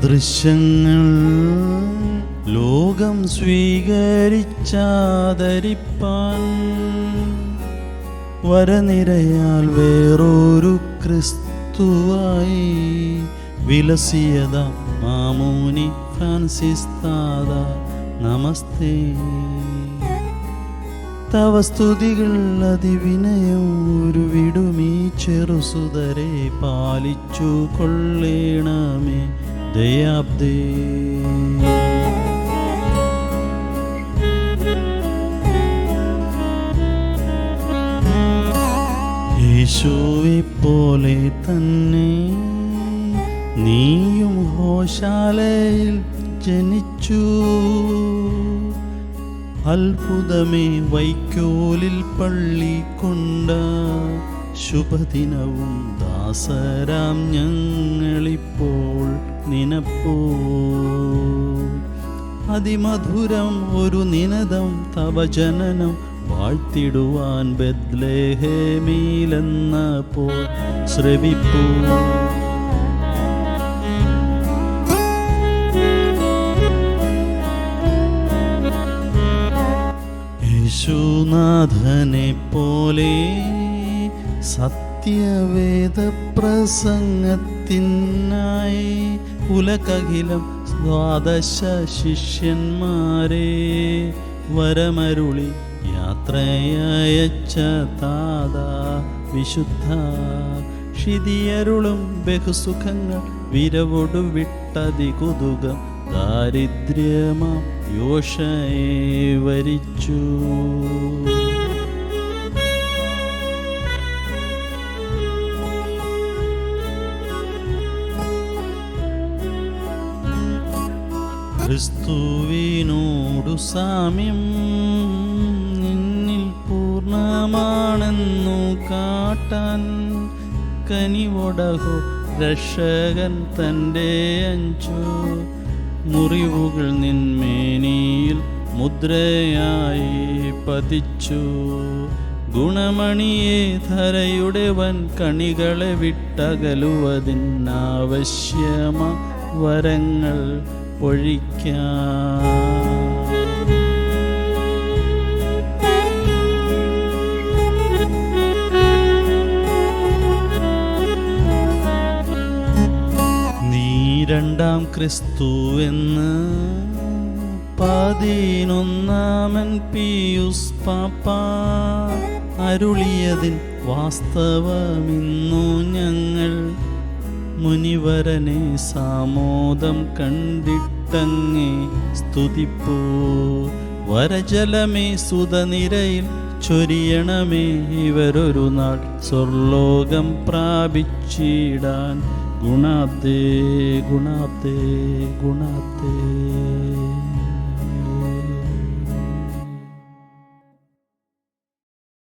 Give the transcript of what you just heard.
ദൃശ്യങ്ങൾ ലോകം സ്വീകരിച്ചാദരിപ്പാൻ വരനിരയാൽ വേറൊരു ക്രിസ്തുവായി വിലസിയത മാമൂനി ഫ്രാൻസിസ് താത നമസ്തേ. തവ സ്തുതികൾ അതിവിനയം ഒരു വിടുമീ ചെറുസുതരെ പാലിച്ചു കൊള്ളേണമേ. ദയാബ്ദേ. യേശുവെ പോലെ തന്നെ നീയും ഹോശാലയിൽ ജനിച്ചു. അത്ഭുതമേ വൈക്കോലിൽ പള്ളി കൊണ്ട ശുഭദിനവും ദാസരാം ഞങ്ങളിപ്പോൾ നിനപ്പോ. അതിമധുരം ഒരു നിനദം തവ ജനനം വാഴ്ത്തിടുവാൻ ബദ്ലേഹേമീലെന്നപ്പോൾ ശ്രവിപ്പൂ. യേശുനാഥനെ പോലെ സത്യവേദ പ്രസംഗത്തിനായി ഉലകകിലം ദ്വാദശ ശിഷ്യന്മാരെ വരമരുളി യാത്രയച്ച വിശുദ്ധ. ക്ഷിതിയരുളും ബഹുസുഖങ്ങൾ വിരവൊടു വിട്ടതി കുതുകം ദാരിദ്ര്യമാ യോഷയെ വരിച്ചു. ക്രിസ്തുവിനോടു സാമ്യം നിന്നിൽ പൂർണമാണെന്നു കാട്ടാൻ കനിവൊടകോ രക്ഷകൻ തന്റെ അഞ്ചു. മുറിവുകൾ നിന്മേനിയിൽ മുദ്രയായി പതിച്ചു. ഗുണമണിയെ ധരയുടെ വൻ കണികളെ വിട്ടകലുവതിനാവശ്യമ വരങ്ങൾ പൊഴിക്കാം. രണ്ടാം ക്രിസ്തു എന്ന്. പതിനൊന്നാമൻ പിയുസ് പാപ്പ അരുളിയതിൻ വാസ്തവമിന്നു ഞങ്ങൾ. മുനിവരനെ സാമോദം കണ്ടിട്ടങ്ങേ സ്തുതിപ്പൂ. വരജലമേ സുതനിരയിൽ ചൊരിയണമേ ഇവരൊരു നാൾ സ്വർലോകം പ്രാപിച്ചിടാൻ गुणाते गुणाते गुणाते।